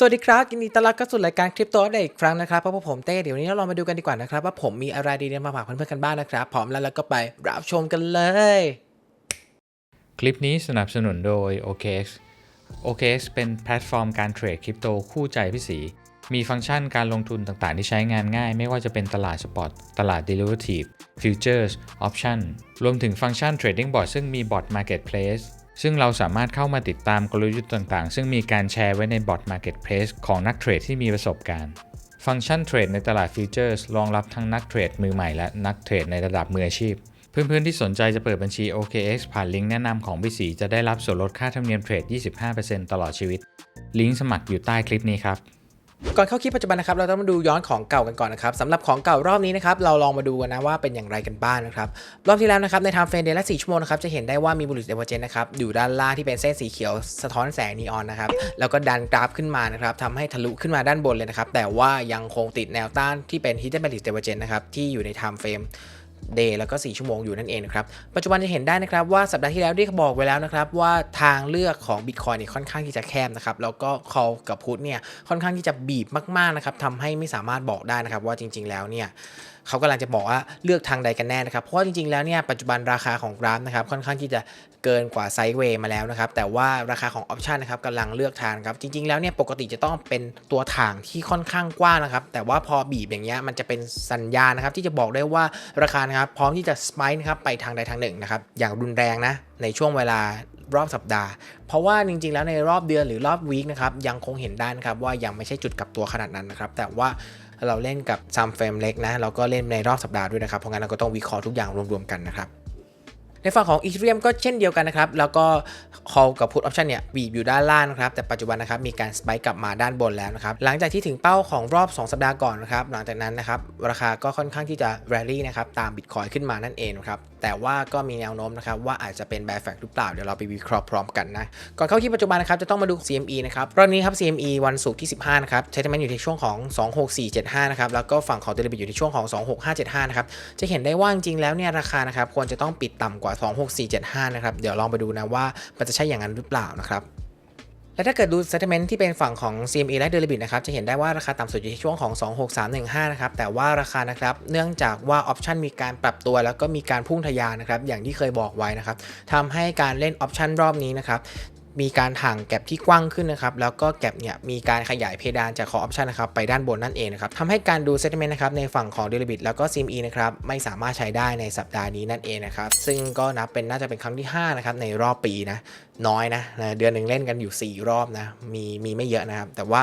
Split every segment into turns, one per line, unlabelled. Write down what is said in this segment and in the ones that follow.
สวัสดีครับ ยินดีต้อนรับเข้าสู่รายการคริปโตอัปเดตอีกครั้งนะครับเพราะว่าผมเต้เดี๋ยววันนี้เราลองมาดูกันดีกว่านะครับ ว่าผมมีอะไรดีๆมาฝากเพื่อนๆกันบ้างนะครับ พร้อมแล้วแล้วก็ไปรับชมกันเลย
คลิปนี้สนับสนุนโดย OKX OKX เป็นแพลตฟอร์มการเทรดคริปโตคู่ใจพี่สี มีฟังก์ชันการลงทุนต่างๆ ที่ใช้งานง่าย ไม่ว่าจะเป็นตลาดสปอตตลาด Derivative Futures Option รวมถึงฟังก์ชัน Trading Bot ซึ่งมีบอท Marketplace ซึ่งเราสามารถเข้ามาติดตามกลยุทธ์ต่างๆ ซึ่งมีการแชร์ไว้ในบอท Marketplace ของนักเทรดที่มีประสบการณ์ ฟังก์ชันเทรดในตลาดฟิวเจอร์สรองรับทั้งนักเทรดมือใหม่และนักเทรดในระดับมืออาชีพ เพื่อนๆที่สนใจจะเปิดบัญชี OKX ผ่านลิงก์แนะนำของพี่สีจะได้รับส่วนลดค่าธรรมเนียมเทรด 25%ตลอดชีวิต ลิงก์สมัครอยู่ใต้คลิปนี้ครับ
ก่อนเข้าคลิปปัจจุบันนะครับเราต้องมาดูย้อนของเก่ากันก่อนนะครับสำหรับของเก่ารอบนี้นะครับเราลองมาดูกันนะว่าเป็นอย่างไรกันบ้างนะครับรอบที่แล้วนะครับในไทม์เฟรมเดย์ละ4ชั่วโมงนะครับจะเห็นได้ว่ามีบุหรี่เดเวอร์เจนนะครับอยู่ด้านล่างที่เป็นเส้นสีเขียวสะท้อนแสงนีออนนะครับแล้วก็ดันกราฟขึ้นมานะครับทำให้ทะลุขึ้นมาด้านบนเลยนะครับแต่ว่ายังคงติดแนวต้านที่เป็น hidden bullish divergence นะครับที่อยู่ในไทม์เฟรม day แล้วก็ 4 ชั่วโมงอยู่นั่นเองนะครับ ปัจจุบันจะเห็นได้นะครับว่าสัปดาห์ที่แล้วได้บอกไว้แล้วนะครับ ว่าทางเลือกของ Bitcoin เนี่ยค่อนข้างที่จะแคบนะครับ แล้วก็ call กับพุทเนี่ยค่อนข้างที่จะบีบมากๆนะครับทำให้ไม่สามารถบอกได้นะครับว่าจริง ๆ แล้วเนี่ย เขากำลังจะบอกว่าเลือกทางใดกันแน่นะครับ เพราะว่าจริงๆ แล้วเนี่ยปัจจุบันราคาของกราฟนะครับค่อนข้างที่จะเกินกว่าไซด์เวย์มาแล้วนะครับ แต่ว่าราคาของออปชันนะครับกำลังเลือกทางครับ จริง ๆ แล้วเนี่ยปกติจะต้องเป็นตัวถ่างที่ค่อนข้างกว้างนะครับ แต่ว่าพอบีบอย่างเงี้ยมันจะเป็นสัญญาณนะครับที่จะบอกได้ว่าราคานะครับพร้อมที่จะสไปค์นะครับไปทางใดทางหนึ่งนะครับอย่างรุนแรงนะในช่วงเวลารอบสัปดาห์ เพราะว่าจริงๆ แล้วในรอบเดือนหรือรอบวีคนะครับยังคงเห็นได้นะครับว่ายังไม่ใช่จุดกลับตัวขนาดนั้นนะครับแต่ว่า เราเล่นกับซัมเฟรมเล็กนะเราก็เล่นในรอบสัปดาห์ด้วยนะครับเพราะงั้นเราก็ต้องวิเคราะห์ทุกอย่างรวมๆกันนะครับ ในฝั่งของ Ethereum ก็เช่นเดียวกันนะครับ แล้วก็ call กับ put option เนี่ยบีบอยู่ด้านล่างนะครับ แต่ปัจจุบันนะครับมีการสไปค์กลับมาด้านบนแล้วนะครับ หลังจากที่ถึงเป้าของรอบ 2 สัปดาห์ก่อนนะครับ หลังจากนั้นนะครับ ราคาก็ค่อนข้างที่จะ rally นะครับ ตาม Bitcoin ขึ้นมานั่นเองครับ แต่ว่าก็มีแนวโน้มนะครับ ว่าอาจจะเป็น bear fact หรือเปล่า เดี๋ยวเราไปวิเคราะห์พร้อมกันนะ ก่อนเข้าที่ปัจจุบันนะครับ จะต้องมาดู CME นะครับ รอบนี้ครับ CME วันศุกร์ที่ 15 นะครับ ใช้ settlement อยู่ที่ช่วงของ 26475 นะครับ แล้วก็ฝั่งของ Deribit อยู่ที่ช่วงของ 26575 นะครับ จะเห็นได้ว่าจริงๆแล้วเนี่ยราคานะครับควรจะต้องปิดต่ำกว่า26475 นะครับ เดี๋ยวลองไปดูนะว่ามันจะใช่อย่างนั้นหรือเปล่านะครับและถ้าเกิดดู settlement ที่เป็นฝั่งของ CME และ Deribit นะครับ จะเห็นได้ว่าราคาต่ำสุดอยู่ที่ช่วงของ 26315 นะครับ แต่ว่าราคานะครับ เนื่องจากว่าออปชันมีการปรับตัว แล้วก็มีการพุ่งทะยานนะครับ อย่างที่เคยบอกไว้นะครับทำให้การเล่นออปชันรอบนี้นะครับ มีการห่างแก็บที่กว้างขึ้นนะครับแล้วก็แก็บเนี่ยมีการขยายเพดานจากคอออปชันนะครับไปด้านบนนั่นเองนะครับทำให้การดูเซตเมนต์นะครับในฝั่งของเดลิบิตแล้วก็ซิมอีนะครับไม่สามารถใช้ได้ในสัปดาห์นี้นั่นเองนะครับซึ่งก็นับเป็นน่าจะเป็นครั้งที่5นะครับในรอบปีนะน้อยนะนะเดือนหนึ่งเล่นกันอยู่ 4 รอบนะมีมีไม่เยอะนะครับแต่ว่า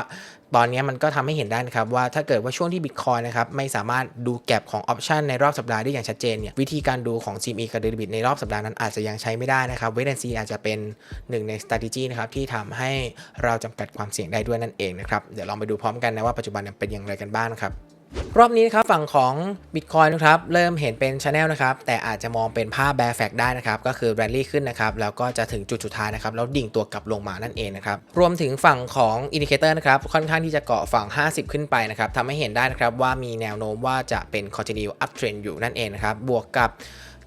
ตอนนี้มันก็ทำให้เห็นได้นะครับว่าถ้าเกิดว่าช่วงที่ Bitcoin นะครับไม่สามารถดูแก็บของออปชันในรอบสัปดาห์ได้อย่างชัดเจนเนี่ยวิธีการดูของ CME กับ Deribit ในรอบสัปดาห์นั้นอาจจะยังใช้ไม่ได้นะครับเวทแอนซีอาจจะเป็นหนึ่งใน strategy นะครับที่ทำให้เราจำกัดความเสี่ยงได้ด้วยนั่นเองนะครับเดี๋ยวลองไปดูพร้อมกันนะว่าปัจจุบันเนี่ยเป็นอย่างไรกันบ้างนะครับ รอบนี้นะครับฝั่งของ Bitcoin นะครับเริ่มเห็นเป็น Channel นะครับแต่อาจจะมองเป็นภาพแบร์แฟกได้นะครับก็คือแรลลี่ขึ้นนะครับแล้วก็จะถึงจุดสุดท้ายนะครับแล้วดิ่งตัวกลับลงมานั่นเองนะครับรวมถึงฝั่งของอินดิเคเตอร์นะครับค่อนข้างที่จะเกาะฝั่ง 50 ขึ้นไปนะครับทำให้เห็นได้นะครับว่ามีแนวโน้มว่าจะเป็น Continue Uptrend อยู่นั่นเองนะครับบวกกับ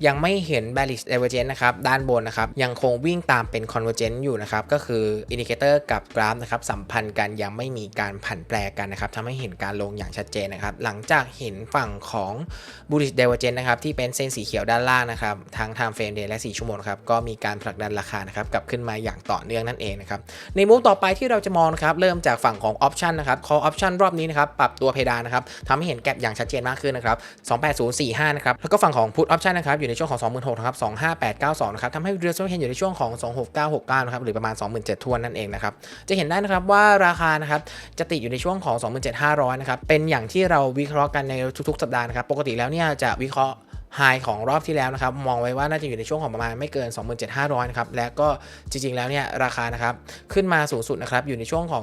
ยังไม่เห็น bearish divergence นะครับด้านบนนะครับยังคงวิ่งตามเป็น convergence อยู่นะครับก็คือ indicator กับกราฟนะครับสัมพันธ์กันยังไม่มีการผันแปรกันนะครับทำให้เห็นการลงอย่างชัดเจนนะครับหลังจากเห็นฝั่งของ bullish divergence นะครับที่เป็นเส้นสีเขียวด้านล่างนะครับทั้ง time frame day และ 4 ชั่วโมงครับก็มีการผลักดันราคานะครับกลับขึ้นมาอย่างต่อเนื่องนั่นเองนะครับในมุมต่อไปที่เราจะมองนะครับเริ่มจากฝั่งของ option นะครับ call option รอบนี้นะครับปรับตัวเพดานนะครับทำให้เห็นแกลบอย่างชัดเจนมากขึ้นนะครับ28045นะครับแล้วก็ฝั่งของ put option นะครับอยู่ในช่วงของ26,000นะครับ25892นะครับทำให้ real s e อยู่ในช่วงของ 26969นะครับหรือประมาณ 27,000ทวนนั่นเองนะครับจะเห็นได้นะครับว่าราคานะครับจะติดอยู่ในช่วงของ 27,500นะครับเป็นอย่างที่เราวิเคราะห์กันในทุกๆ สัปดาห์นะครับปกติแล้วเนี่ยจะวิเคราะห์ ไฮของรอบที่แล้วนะครับมองไว้ว่าน่าจะอยู่ในช่วงของประมาณไม่เกิน 27,500นะครับและก็จริงๆแล้วเนี่ยราคานะครับขึ้นมาสูงสุดนะครับอยู่ในช่วงของ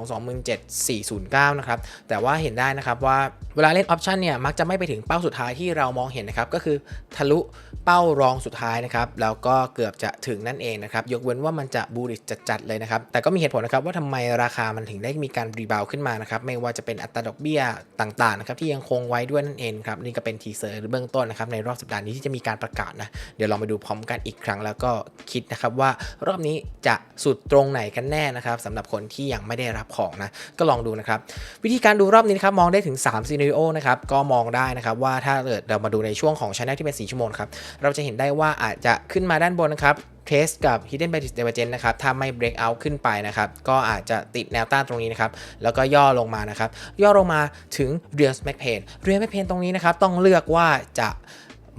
27,409นะครับแต่ว่าเห็นได้นะครับว่าเวลาเล่นออปชันเนี่ยมักจะไม่ไปถึงเป้าสุดท้ายที่เรามองเห็นนะครับก็คือทะลุเป้ารองสุดท้ายนะครับแล้วก็เกือบจะถึงนั่นเองนะครับยกเว้นว่ามันจะบูริจัดๆเลยนะครับแต่ก็มีเหตุผลนะครับว่าทำไมราคามันถึงได้มีการรีบาวขึ้นมานะครับไม่ว่าจะเป็นอัตราดอกเบี้ยต่างๆนะครับที่ยังคงไว้ด้วยนั่นเองครับนี่ก็เป็นทีเซอร์เบื้องต้นนะครับในรอบสัปดาาสนี้ที่จะมีการประกาศนะ เดี๋ยวลองไปดูพร้อมกันอีกครั้งแล้วก็คิดนะครับว่ารอบนี้จะสุดตรงไหนกันแน่นะครับสำหรับคนที่ยังไม่ได้รับของนะ ก็ลองดูนะครับ วิธีการดูรอบนี้นะครับมองได้ถึง3ซีนารีโอนะครับก็มองได้นะครับว่าถ้าเกิดเรามาดูในช่วงของช anel ที่เป็น 4 ชั่วโมงครับเราจะเห็นได้ว่าอาจจะขึ้นมาด้านบนนะครับเทสกับ Hidden b a d i s Divergence นะครับ ถ้าไม่ break out ขึ้นไปนะครับ ก็อาจจะติดแนวต้านตรงนี้นะครับ แล้วก็ย่อลงมานะครับ ย่อลงมาถึง Real Mac Pain Real Mac Pain ตรงนี้นะครับ ต้องเลือกว่าจะ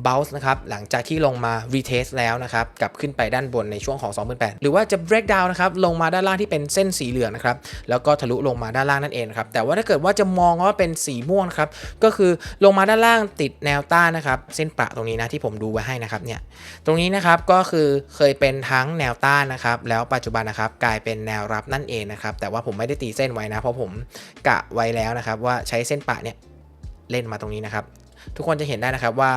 bounce นะครับหลังจากที่ลงมา retest แล้วนะครับกลับขึ้นไปด้านบนในช่วงของ2008หรือว่าจะ break down นะครับลงมาด้านล่างที่เป็นเส้นสีเหลืองนะครับแล้วก็ทะลุลงมาด้านล่างนั่นเองครับแต่ว่าถ้าเกิดว่าจะมองว่าเป็นสีม่วงครับก็คือลงมาด้านล่างติดแนวต้านนะครับเส้นประตรงนี้นะที่ผมดูไว้ให้นะครับเนี่ยตรงนี้นะครับก็คือเคยเป็นทั้งแนวต้านนะครับแล้วปัจจุบันนะครับกลายเป็นแนวรับนั่นเองนะครับแต่ว่าผมไม่ได้ตีเส้นไว้นะเพราะผมกะไว้แล้วนะครับว่าใช้เส้นปะเนี่ยเล่นมาตรงนี้นะครับ ทุกคนจะเห็นได้นะครับว่า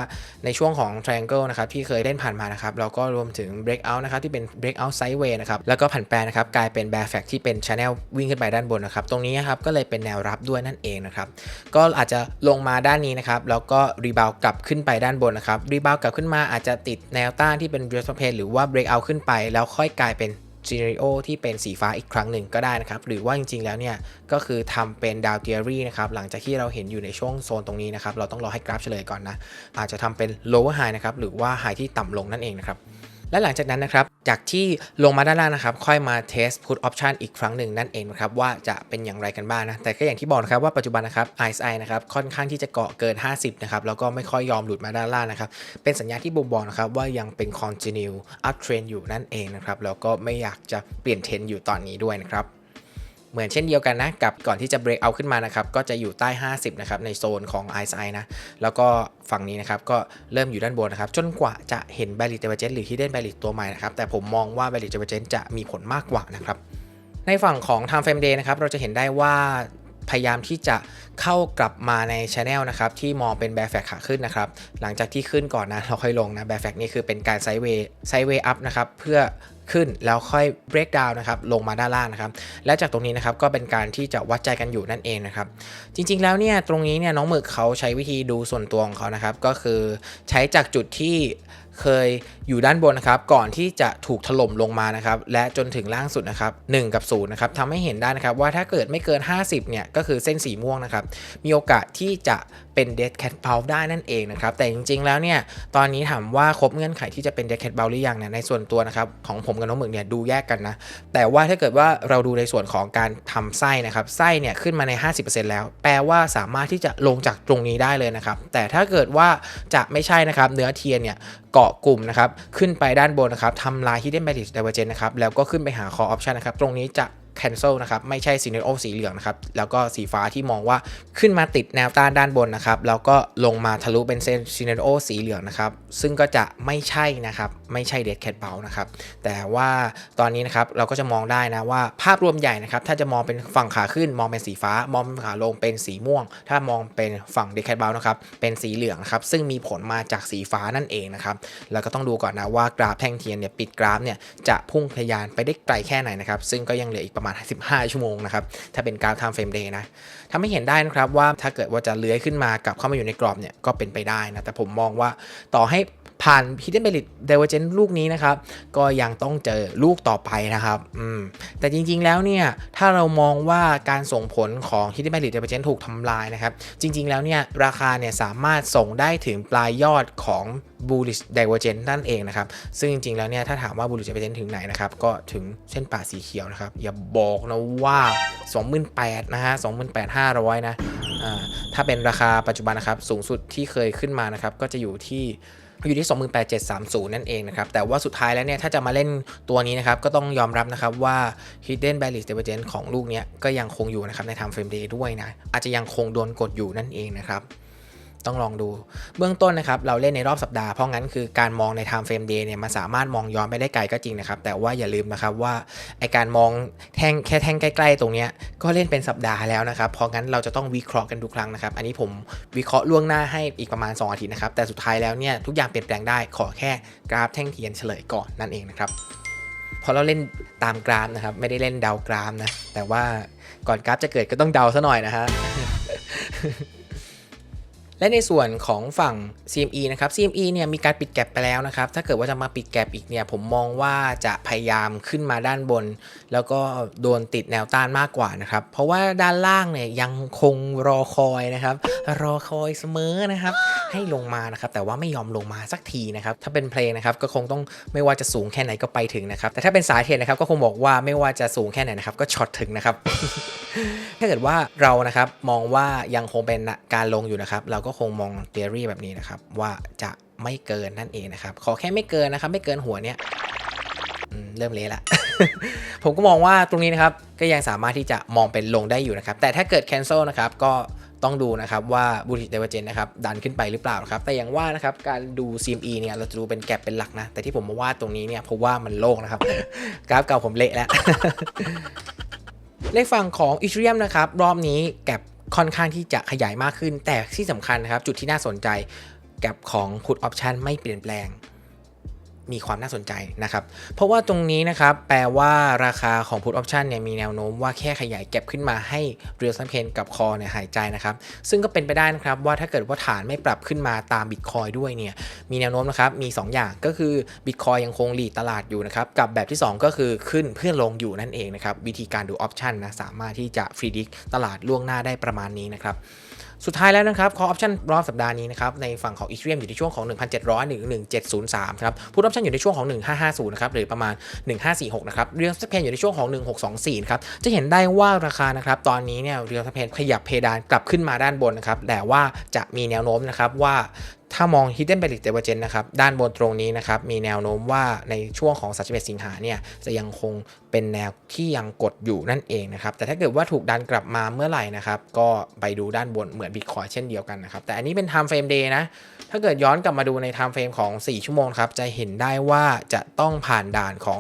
ในช่วงของ triangle นะครับที่เคยเล่นผ่านมานะครับแล้วก็รวมถึง breakout นะครับที่เป็น breakout sideways นะครับแล้วก็ผันแปรนะครับกลายเป็น bear flag ที่เป็น channel วิ่งขึ้นไปด้านบนนะครับตรงนี้นะครับก็เลยเป็นแนวรับด้วยนั่นเองนะครับก็อาจจะลงมาด้านนี้นะครับแล้วก็ rebound กลับขึ้นไปด้านบนนะครับ rebound กลับขึ้นมาอาจจะติดแนวต้านที่เป็น real pain หรือว่า breakout ขึ้นไป แล้วค่อยกลายเป็น ซีเรีโอที่เป็นสีฟ้าอีกครั้งหนึ่งก็ได้นะครับ หรือว่าจริงๆแล้วเนี่ย ก็คือทำเป็นดาวเทียรี่นะครับ หลังจากที่เราเห็นอยู่ในช่วงโซนตรงนี้นะครับ เราต้องรอให้กราฟเฉลยก่อนนะ อาจจะทำเป็น lower high นะครับ หรือว่า high ที่ต่ำลงนั่นเองนะครับ และหลังจากนั้นนะครับ จากที่ลงมาด้านล่างนะครับ ค่อยมาเทส put option อีกครั้งหนึ่งนั่นเองนะครับ ว่าจะเป็นอย่างไรกันบ้างนะ แต่ก็อย่างที่บอกนะครับว่าปัจจุบันนะครับ RSI นะครับค่อนข้างที่จะเกาะเกิน 50 นะครับ แล้วก็ไม่ค่อยยอมหลุดมาด้านล่างนะครับ เป็นสัญญาณที่บ่งบอกนะครับว่ายังเป็น continue uptrend อยู่นั่นเองนะครับ แล้วก็ไม่อยากจะเปลี่ยนเทรนอยู่ตอนนี้ด้วยนะครับ เหมือนเช่นเดียวกันนะกับก่อนที่จะ break out ขึ้นมานะครับก็จะอยู่ใต้ 50 นะครับในโซนของ RSI นะแล้วก็ฝั่งนี้นะครับก็เริ่มอยู่ด้านบนนะครับจนกว่าจะเห็น b a r r i e r Divergence หรือ Hidden b a r r i e r ตัวใหม่นะครับแต่ผมมองว่า b a r r i e r Divergence จะมีผลมากกว่านะครับในฝั่งของ Time Frame Day นะครับเราจะเห็นได้ว่าพยายามที่จะเข้ากลับมาใน Channel นะครับที่มองเป็น Bear Flag ขาขึ้นนะครับหลังจากที่ขึ้นก่อนนะเราค่อยลงนะ Bear Flag นี่คือเป็นการ Sideway Sideway up นะครับเพื่อ ขึ้นแล้วค่อย break down นะครับลงมาด้านล่างนะครับและจากตรงนี้นะครับก็เป็นการที่จะวัดใจกันอยู่นั่นเองนะครับจริงๆแล้วเนี่ยตรงนี้เนี่ยน้องหมึกเขาใช้วิธีดูส่วนตัวของเขานะครับก็คือใช้จากจุดที่ เคยอยู่ด้านบนนะครับก่อนที่จะถูกถล่มลงมานะครับและจนถึงล่างสุดนะครับ1กับ0นะครับทำให้เห็นได้นะครับว่าถ้าเกิดไม่เกิน 50เนี่ยก็คือเส้นสีม่วงนะครับมีโอกาสที่จะเป็น dead cat bounce ได้นั่นเองนะครับแต่จริงๆแล้วเนี่ยตอนนี้ถามว่าครบเงื่อนไขที่จะเป็น dead cat bounce หรือยังเนี่ยในส่วนตัวนะครับของผมกับน้องหมึกเนี่ยดูแยกกันนะแต่ว่าถ้าเกิดว่าเราดูในส่วนของการทำไส้นะครับไส้เนี่ยขึ้นมาใน 50%แล้ว แปลว่าสามารถที่จะลงจากตรงนี้ได้เลยนะครับแต่ถ้าเกิดว่าจะไม่ใช่นะครับเนื้อเทียนเนี่ยเกาะกลุ่มนะครับขึ้นไปด้านบนนะครับทำลาย hidden bandit divergence นะครับแล้วก็ขึ้นไปหา call option นะครับตรงนี้จะ cancel นะครับไม่ใช่ซีเนโอสีเหลืองนะครับแล้วก็สีฟ้าที่มองว่าขึ้นมาติดแนวต้านด้านบนนะครับแล้วก็ลงมาทะลุเป็นเส้นซีเนโอสีเหลืองนะครับซึ่งก็จะไม่ใช่นะครับไม่ใช่เดดแคทเบลนะครับแต่ว่าตอนนี้นะครับเราก็จะมองได้นะว่าภาพรวมใหญ่นะครับถ้าจะมองเป็นฝั่งขาขึ้นมองเป็นสีฟ้ามองขาลงเป็นสีม่วง ถ้ามองเป็นฝั่งเดดแคทเบลนะครับเป็นสีเหลืองนะครับซึ่งมีผลมาจากสีฟ้านั่นเองนะครับแล้วก็ต้องดูก่อนนะว่ากราฟแท่งเทียนเนี่ยปิดกราฟเนี่ยจะพุ่งทะยานไปได้ไกลแค่ไหนนะครับซึ่งก็ยังเหลืออีกประมาณ15 ชั่วโมงนะครับ ถ้าเป็นกราฟ time frame day นะทำให้เห็นได้นะครับว่าถ้าเกิดว่าจะเลื้อยขึ้นมากลับเข้ามาอยู่ในกรอบเนี่ยก็เป็นไปได้นะ แต่ผมมองว่าต่อให้ ผ่าน hidden merit divergence ลูกนี้นะครับ ก็ยังต้องเจอลูกต่อไปนะครับอืมแต่จริงๆแล้วเนี่ย ถ้าเรามองว่าการส่งผลของ hidden merit divergence ถูกทำลายนะครับ จริง ๆ แล้วเนี่ย ราคาเนี่ยสามารถส่งได้ถึงปลายยอดของ bullish divergence นั่นเองนะครับ ซึ่งจริงๆแล้วเนี่ย ถ้าถามว่า bullish divergence ถึงไหนนะครับ ก็ถึงเส้นป่าสีเขียวนะครับ อย่าบอกนะว่า 28,000นะฮะ28,500 นะอ่าถ้าเป็นราคาปัจจุบันนะครับ สูงสุดที่เคยขึ้นมานะครับ ก็จะอยู่ที่ อยู่ที่ 28730 นั่นเองนะครับ แต่ว่าสุดท้ายแล้วเนี่ย ถ้าจะมาเล่นตัวนี้นะครับ ก็ต้องยอมรับนะครับว่า Hidden Bearish Divergence ของลูกเนี้ยก็ยังคงอยู่นะครับ ใน Time Frame Day ด้วยนะ อาจจะยังคงโดนกดอยู่นั่นเองนะครับ ต้องลองดู เบื้องต้นนะครับเราเล่นในรอบสัปดาห์เพราะงั้นคือการมองใน Time Frame Day เนี่ยมันสามารถมองย้อนไปได้ไกลก็จริงนะครับ แต่ว่าอย่าลืมนะครับว่าไอการมองแท่งแค่แท่งใกล้ๆตรงเนี้ยก็เล่นเป็นสัปดาห์แล้วนะครับเพราะงั้นเราจะต้องวิเคราะห์กันทุกครั้งนะครับ อันนี้ผมวิเคราะห์ล่วงหน้าให้อีกประมาณ 2 อาทิตย์นะครับแต่สุดท้ายแล้วเนี่ยทุกอย่างเปลี่ยนแปลงได้ขอแค่กราฟแท่งเทียนเฉลยก่อนนั่นเองนะครับพราะเราเล่นตามกราฟนะครับไม่ได้เล่นเดากราฟนะแต่ว่าก่อนกราฟจะเกิดก็ต้องเดาซะหน่อยนะฮะ และในส่วนของฝั่ง CME นะครับ CME เนี่ยมีการปิดแก็บไปแล้วนะครับ ถ้าเกิดว่าจะมาปิดแก็บอีกเนี่ยผมมองว่าจะพยายามขึ้นมาด้านบน แล้วก็โดนติดแนวต้านมากกว่านะครับ เพราะว่าด้านล่างเนี่ยยังคงรอคอยนะครับ รอคอยเสมอนะครับ ให้ลงมานะครับ แต่ว่าไม่ยอมลงมาสักทีนะครับ ถ้าเป็นเพลงนะครับก็คงต้องไม่ว่าจะสูงแค่ไหนก็ไปถึงนะครับ แต่ถ้าเป็นสายเทรดนะครับก็คงบอกว่าไม่ว่าจะสูงแค่ไหนนะครับก็ช็อตถึงนะครับ ถ้าเกิดว่าเรานะครับมองว่ายังคงเป็นการลงอยู่นะครับ เราก็ก็คงมองเทอรี่แบบนี้นะครับ ว่าจะไม่เกินนั่นเองนะครับ ขอแค่ไม่เกินนะครับ ไม่เกินหัวเนี้ยเริ่มเละละ ผมก็มองว่าตรงนี้นะครับ ก็ยังสามารถที่จะมองเป็นลงได้อยู่นะครับ แต่ถ้าเกิด cancel นะครับ ก็ต้องดูนะครับว่าบูติเดเวเจนนะครับดันขึ้นไปหรือเปล่าครับ แต่อย่างว่านะครับการดู CME เนี่ยเราจะดูเป็นแกลบเป็นหลักนะ แต่ที่ผมมาว่าดตรงนี้เนี่ยเพราะว่ามันโล่งนะครับ กราฟเก่าผมเละแล้วในฝั่งของอีเ e ียมนะครับ รอบนี้แกลบ ค่อนข้างที่จะขยายมากขึ้น แต่ที่สำคัญนะครับ จุดที่น่าสนใจกับของ Put Option ไม่เปลี่ยนแปลง มีความน่าสนใจนะครับ เพราะว่าตรงนี้นะครับ แปลว่าราคาของ Put Option เนี่ยมีแนวโน้มว่าแค่ขยายแก็บขึ้นมาให้ Real Time Pain กับคอเนี่ยหายใจนะครับ ซึ่งก็เป็นไปได้นะครับว่าถ้าเกิดว่าฐานไม่ปรับขึ้นมาตาม Bitcoin ด้วยเนี่ย มีแนวโน้มนะครับ มี 2 อย่างก็คือ Bitcoin ยังคงหลีดตลาดอยู่นะครับ กับแบบที่ 2 ก็คือขึ้นเพื่อลงอยู่นั่นเองนะครับ วิธีการดู Option นะสามารถที่จะ predict ตลาดล่วงหน้าได้ประมาณนี้นะครับ สุดท้ายแล้วนะครับ call option รอบสัปดาห์นี้นะครับ ในฝั่งของ Ethereum อยู่ในช่วงของ 1,700ถึง1,703ครับ put option อยู่ในช่วงของ 1,550นะครับ หรือประมาณ 1,546นะครับ เรียลสเปนอยู่ในช่วงของ 1,624ครับจะเห็นได้ว่าราคานะครับตอนนี้เนี่ยเรียลสเปนขยับเพดานกลับขึ้นมาด้านบนนะครับแต่ว่าจะมีแนวโน้มนะครับว่า ถ้ามอง Hidden b a l i c Divergence นะครับด้านบนตรงนี้นะครับมีแนวโน้มว่าในช่วงของ 31 สิงหาเนี่ยจะยังคงเป็นแนวที่ยังกดอยู่นั่นเองนะครับแต่ถ้าเกิดว่าถูกดันกลับมาเมื่อไหร่นะครับก็ไปดูด้านบนเหมือน Bitcoin เช่นเดียวกันนะครับแต่อันนี้เป็น Time Frame Day นะถ้าเกิดย้อนกลับมาดูใน Time Frame ของ 4 ชั่วโมงครับจะเห็นได้ว่าจะต้องผ่านด่านของ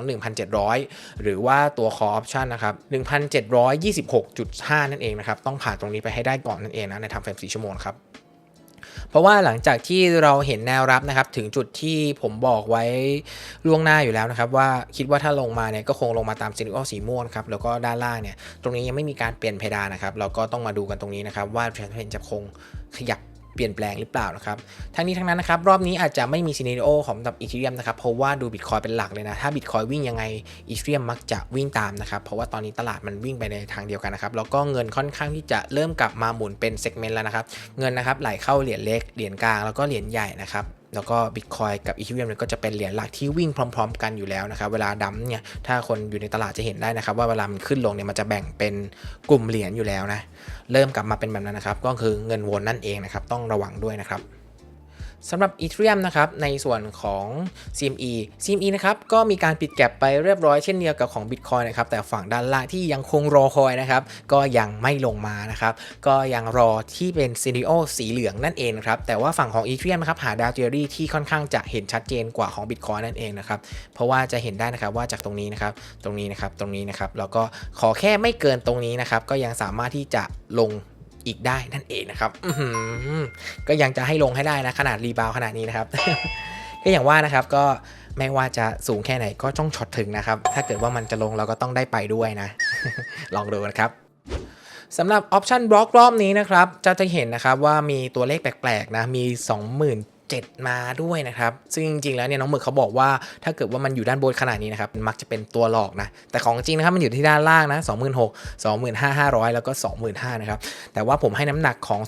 1,700 หรือว่าตัว Call Option นะครับ 1,726.5 นั่นเองนะครับต้องผ่านตรงนี้ไปให้ได้ก่อนนั่นเองนะใน Time Frame 4 ชั่วโมงครับ เพราะว่าหลังจากที่เราเห็นแนวรับนะครับ ถึงจุดที่ผมบอกไว้ล่วงหน้าอยู่แล้วนะครับ ว่าคิดว่าถ้าลงมาเนี่ยก็คงลงมาตามซีนิโอสีม่วงครับแล้วก็ด้านล่างเนี่ยตรงนี้ยังไม่มีการเปลี่ยนเพดานนะครับ เราก็ต้องมาดูกันตรงนี้นะครับ ว่าเทรนด์จะคงขยับ เปลี่ยนแปลงหรือเปล่านะครับ ทั้งนี้ทั้งนั้นนะครับ รอบนี้อาจจะไม่มีซีนิโอของกับอีเทเรียมนะครับ เพราะว่าดูบิตคอยเป็นหลักเลยนะ ถ้าบิตคอยวิ่งยังไงอีเทเรียมมักจะวิ่งตามนะครับ เพราะว่าตอนนี้ตลาดมันวิ่งไปในทางเดียวกันนะครับ แล้วก็เงินค่อนข้างที่จะเริ่มกลับมาหมุนเป็นเซกเมนต์แล้วนะครับ เงินนะครับไหลเข้าเหรียญเล็ก เหรียญกลาง แล้วก็เหรียญใหญ่นะครับ แล้วก็ Bitcoin กับ Ethereum เนี่ยก็จะเป็นเหรียญหลักที่วิ่งพร้อม ๆ กันอยู่แล้วนะครับ เวลาดัมเนี่ยถ้าคนอยู่ในตลาดจะเห็นได้นะครับ ว่าเวลามันขึ้นลงเนี่ยมันจะแบ่งเป็นกลุ่มเหรียญอยู่แล้วนะ เริ่มกลับมาเป็นแบบนั้นนะครับ ก็คือเงินวนนั่นเองนะครับ ต้องระวังด้วยนะครับ สำหรับ Ethereum นะครับในส่วนของ CME CME นะครับก็มีการปิดแก็บไปเรียบร้อยเช่นเดียวกับของ Bitcoin นะครับแต่ฝั่งด้านล่างที่ยังคงรอคอยนะครับก็ยังไม่ลงมานะครับก็ยังรอที่เป็นซีนิโอสีเหลืองนั่นเองครับแต่ว่าฝั่งของ Ethereum นะครับหาดาวเทอรี่ที่ค่อนข้างจะเห็นชัดเจนกว่าของ Bitcoin นั่นเองนะครับเพราะว่าจะเห็นได้นะครับว่าจากตรงนี้นะครับตรงนี้นะครับตรงนี้นะครับแล้วก็ขอแค่ไม่เกินตรงนี้นะครับก็ยังสามารถที่จะลง อีกได้นั่นเองนะครับก็ยังจะให้ลงให้ได้นะขนาดรีบาวขนาดนี้นะครับก็อย่างว่านะครับก็ไม่ว่าจะสูงแค่ไหนก็ต้องช็อตถึงนะครับ ถ้าเกิดว่ามันจะลงเราก็ต้องได้ไปด้วยนะ ลองดูนะครับสำหรับออปชันบล็อกรอบนี้นะครับ จะจะเห็นนะครับว่ามีตัวเลขแปลกๆนะ มี 7 มาด้วยนะครับ ซึ่งจริงๆแล้วเนี่ยน้องหมึกเขาบอกว่าถ้าเกิดว่ามันอยู่ด้านบนขนาดนี้นะครับมักจะเป็นตัวหลอกนะ แต่ของจริงนะครับมันอยู่ที่ด้านล่างนะ26,000 25,500 แล้วก็ 25,000นะครับ แต่ว่าผมให้น้ำหนักของ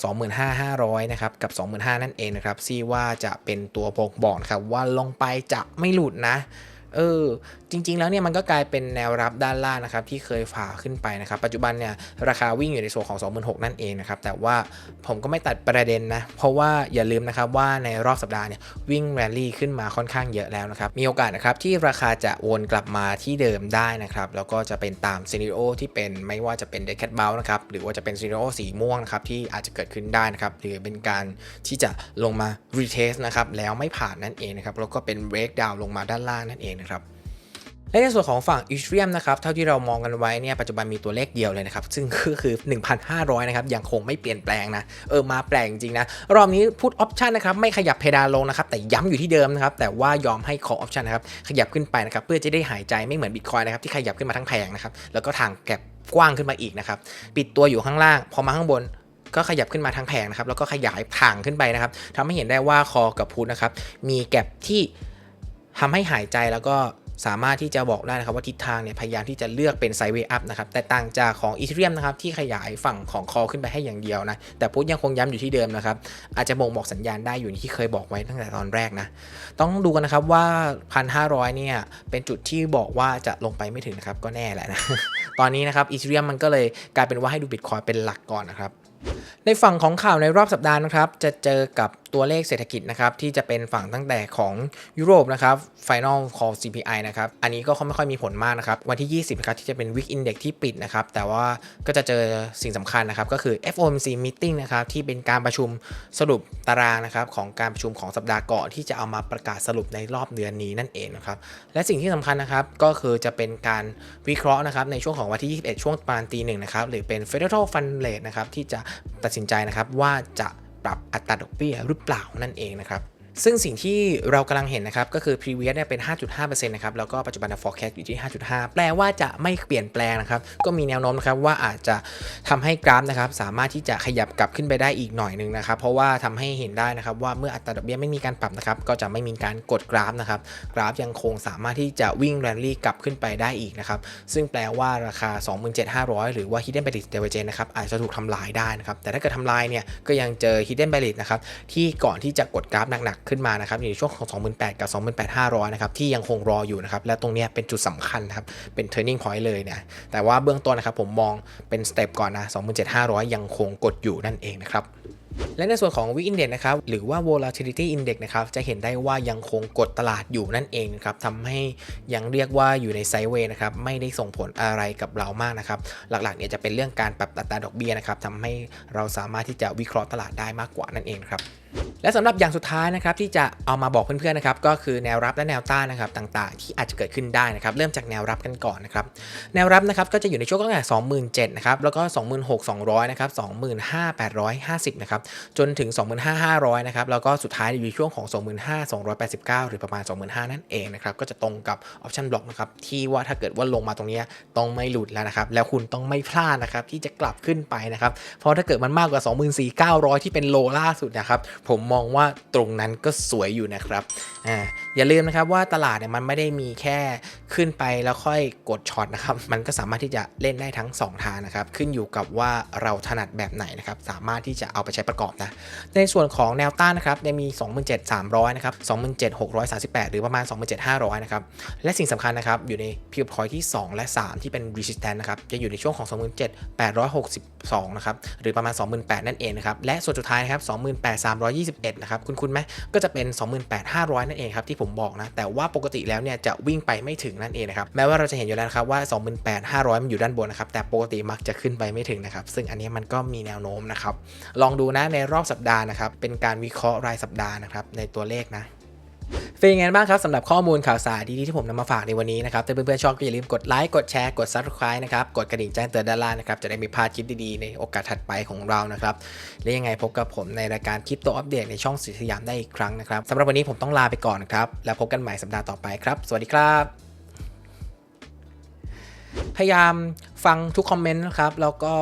25,500นะครับกับ 25,000 นั่นเองนะครับซี่ว่าจะเป็นตัวพงบอกนะครับว่าลงไปจะไม่หลุดนะ เออจริง ๆ แล้วเนี่ยมันก็กลายเป็นแนวรับด้านล่างนะครับที่เคยฝ่าขึ้นไปนะครับ ปัจจุบันเนี่ยราคาวิ่งอยู่ในส่วนของ 26,000 นั่นเองนะครับ แต่ว่าผมก็ไม่ตัดประเด็นนะ เพราะว่าอย่าลืมนะครับว่าในรอบสัปดาห์เนี่ยวิ่งแรลลี่ขึ้นมาค่อนข้างเยอะแล้วนะครับ มีโอกาสนะครับที่ราคาจะวนกลับมาที่เดิมได้นะครับ แล้วก็จะเป็นตามซีนิโอที่เป็นไม่ว่าจะเป็นเด c แคทเบลนะครับหรือว่าจะเป็นซีนิโอสีม่วงนะครับที่อาจจะเกิดขึ้นได้นะครับหรือเป็นการที่จะลงมา retest นะครับแล้วไม่ผ่านนั่นเองนะครับแล้วก็เป็น break down ลงมาด้านล่างนั่นเองนะครับและในส่วนของฝั่ง Ethereum นะครับเท่าที่เรามองกันไว้เนี่ยปัจจุบันมีตัวเลขเดียวเลยนะครับ ซึ่งก็คือ 1,500 นะครับยังคงไม่เปลี่ยนแปลงนะเออมาแปลงจริงนะรอบนี้พูด option นะครับไม่ขยับเพดานลงนะครับแต่ย้ำอยู่ที่เดิมนะครับแต่ว่ายอมให้ call option นะครับขยับขึ้นไปนะครับเพื่อจะได้หายใจไม่เหมือน Bitcoin นะครับที่ขยับขึ้นมาทั้งแผงนะครับแล้วก็ทางแก็บกว้างขึ้นมาอีกนะครับปิดตัวอยู่ข้างล่าง พอมาข้างบนก็ขยับขึ้นมาทั้งแผงนะครับแล้วก็ขยายทางขึ้นไปนะครับทำให้เห็นได้ว่าคอกับพุทนะครับมีแกลบที่ ทำให้หายใจแล้วก็สามารถที่จะบอกได้นะครับว่าทิศทางเนี่ยพยายามที่จะเลือกเป็นไซด์เวย์อัพนะครับแต่ต่างจากของอีเทเรียมนะครับที่ขยายฝั่งของคอขึ้นไปให้อย่างเดียวนะแต่พุทยังคงย้ำอยู่ที่เดิมนะครับอาจจะบ่งบอกสัญญาณได้อยู่ที่เคยบอกไว้ตั้งแต่ตอนแรกนะต้องดูกันนะครับว่า 1,500 เนี่ยเป็นจุดที่บอกว่าจะลงไปไม่ถึงนะครับก็แน่แหละนะตอนนี้นะครับอีเทเรียมมันก็เลยกลายเป็นว่าให้ดูบิตคอยเป็นหลักก่อนนะครับในฝั่งของข่าวในรอบสัปดาห์นะครับ จะเจอกับ ตัวเลขเศรษฐกิจนะครับที่จะเป็นฝั่งตั้งแต่ของยุโรปนะครับ Final Call CPI นะครับ อันนี้ก็ไม่ค่อยมีผลมากนะครับ วันที่ 20นะครับที่จะเป็น Week Index ที่ปิดนะครับ แต่ว่าก็จะเจอสิ่งสำคัญนะครับ ก็คือ FOMC Meeting นะครับที่เป็นการประชุมสรุปตารางนะครับของการประชุมของสัปดาห์ก่อนที่จะเอามาประกาศสรุปในรอบเดือนนี้นั่นเองนะครับ และสิ่งที่สำคัญนะครับก็คือจะเป็นการวิเคราะห์นะครับในช่วงของวันที่ 21 ช่วงประมาณตีหนึ่งนะครับหรือเป็น Federal Fund Rate นะครับที่จะตัดสินใจนะครับว่าจะ ปรับอัตราดอกเบี้ยหรือเปล่านั่นเองนะครับ ซึ่งสิ่งที่เรากำลังเห็นนะครับ ก็คือ previous เนี่ยเป็น 5.5%นะครับ แล้วก็ปัจจุบัน forecast อยู่ที่ 5.5 แปลว่าจะไม่เปลี่ยนแปลงนะครับ ก็มีแนวโน้มนะครับว่าอาจจะทำให้กราฟนะครับ สามารถที่จะขยับกลับขึ้นไปได้อีกหน่อยหนึ่งนะครับ เพราะว่าทำให้เห็นได้นะครับว่าเมื่ออัตราดอกเบี้ยไม่มีการปรับนะครับ ก็จะไม่มีการกดกราฟนะครับ กราฟยังคงสามารถที่จะวิ่งแรนลี่กลับขึ้นไปได้อีกนะครับ ซึ่งแปลว่าราคา 27,500 หรือว่า hidden balance divergence นะครับ อาจจะถูกทำลายได้นะครับ แต่ถ้าเกิดทำลายเนี่ย ก็ยังเจอ hidden balance นะครับ ที่ก่อนที่จะกดกราฟหนักขึ้นมานะครับอยู่ในช่วงของ 28,000 กับ 28,500 นะครับที่ยังคงรออยู่นะครับและตรงนี้เป็นจุดสำคัญครับเป็น turning point เลยเนี่ยแต่ว่าเบื้องต้นนะครับผมมองเป็นสเต็ปก่อนนะ 27,500 ยังคงกดอยู่นั่นเองนะครับ และในส่วนของ Week Index นะครับหรือว่า Volatility Index นะครับจะเห็นได้ว่ายังคงกดตลาดอยู่นั่นเองนะครับทำให้ยังเรียกว่าอยู่ในไซด์เวย์นะครับไม่ได้ส่งผลอะไรกับเรามากนะครับหลักๆเนี่ยจะเป็นเรื่องการปรับอัตราดอกเบี้ยนะครับทำให้เราสามารถที่จะวิเคราะห์ตลาดได้มากกว่านั่นเองครับและสำหรับอย่างสุดท้ายนะครับที่จะเอามาบอกเพื่อนๆนะครับก็คือแนวรับและแนวต้านนะครับต่างๆ ที่อาจจะเกิดขึ้นได้นะครับเริ่มจากแนวรับกันก่อนนะครับแนวรับนะครับก็จะอยู่ในช่วงตั้งแต่27,000นะครับแล้วก็ 26,200 นะครับ 25,850 นะครับจนถึง 25,500 นะครับ แล้วก็สุดท้ายอยู่ช่วงของ 25,289 หรือประมาณ 25,000 นั่นเองนะครับ ก็จะตรงกับออปชันบล็อกนะครับ ที่ว่าถ้าเกิดว่าลงมาตรงนี้ต้องไม่หลุดแล้วนะครับ แล้วคุณต้องไม่พลาดนะครับ ที่จะกลับขึ้นไปนะครับ เพราะถ้าเกิดมันมากกว่า 24,900 ที่เป็นโลล่าสุดนะครับ ผมมองว่าตรงนั้นก็สวยอยู่นะครับอ่าอย่าลืมนะครับว่าตลาดเนี่ยมันไม่ได้มีแค่ขึ้นไปแล้วค่อยกดช็อตนะครับ มันก็สามารถที่จะเล่นได้ทั้ง 2 ทางนะครับ ขึ้นอยู่กับว่าเราถนัดแบบไหนนะครับ สามารถที่จะเอาไปใช้ประกอบนะ ในส่วนของแนวต้านนะครับเนี่ยมี 27,300 นะครับ 27,638 หรือประมาณ 27,500 นะครับ และสิ่งสำคัญนะครับ อยู่ในพิวพอยที่ 2 และ 3 ที่เป็น resistance นะครับ จะอยู่ในช่วงของ 27,862 นะครับ หรือประมาณ 28,000 นั่นเองนะครับ และส่วนสุดท้ายนะครับ 28,321 นะครับ คุณคุณไหมก็จะเป็น 28,500 นั่นเองครับที่ผมบอกนะ แต่ว่าปกติแล้วเนี่ยจะวิ่งไปไม่ถึงนั่นเองนะครับ แม้ว่าเราจะเห็นอยู่แล้วนะครับว่า 28,500 มันอยู่ด้านบนนะครับ แต่ปกติมักจะขึ้นไปไม่ถึงนะครับ ซึ่งอันนี้มันก็มีแนวโน้มนะครับ ลองดูนะในรอบสัปดาห์นะครับ เป็นการวิเคราะห์รายสัปดาห์นะครับในตัวเลขนะเป็นยังไงบ้างครับสำหรับข้อมูลข่าวสารดีๆที่ผมนำมาฝากในวันนี้นะครับถ้าเพื่อนๆชอบก็อย่าลืมกดไลค์กดแชร์กด subscribe นะครับกดกระดิ่งแจ้งเตือนด้านล่างนะครับจะได้ไม่พลาดคลิปดีๆในโอกาสถัดไปของเรานะครับและยังไงพบกับผมในรายการคลิปตัวอัปเดตในช่องสีสยามได้อีกครั้งนะครับสำหรับวันนี้ผมต้องลาไปก่อนนะครับแล้วพบกันใหม่สัปดาห์ต่อไปครับ สวัสดีครับ พยายามฟังทุกคอมเมนต์นะครับแล้วก็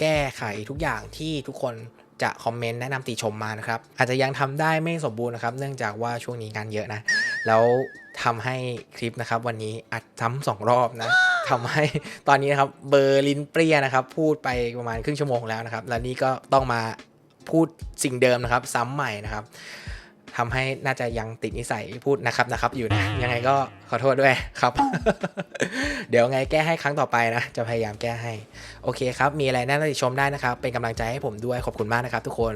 แก้ไขทุกอย่างที่ทุกคน จะคอมเมนต์แนะนำติชมมานะครับ อาจจะยังทำได้ไม่สมบูรณ์นะครับ เนื่องจากว่าช่วงนี้งานเยอะนะ แล้วทำให้คลิปนะครับ วันนี้อัดซ้ำสองรอบนะทำให้ตอนนี้นะครับเบอร์ลินเปรี้ยนะครับ พูดไปประมาณครึ่งชั่วโมงแล้วนะครับ แล้วนี่ก็ต้องมาพูดสิ่งเดิมนะครับ ซ้ำใหม่นะครับ ทำให้น่าจะยังติดนิสัยพูดนะครับนะครับ อยู่นะ ยังไงก็ขอโทษด้วยครับ เดี๋ยวไงแก้ให้ครั้งต่อไปนะ จะพยายามแก้ให้ โอเคครับ มีอะไรน่าติชมได้นะครับ เป็นกำลังใจให้ผมด้วยขอบคุณมากนะครับทุกคน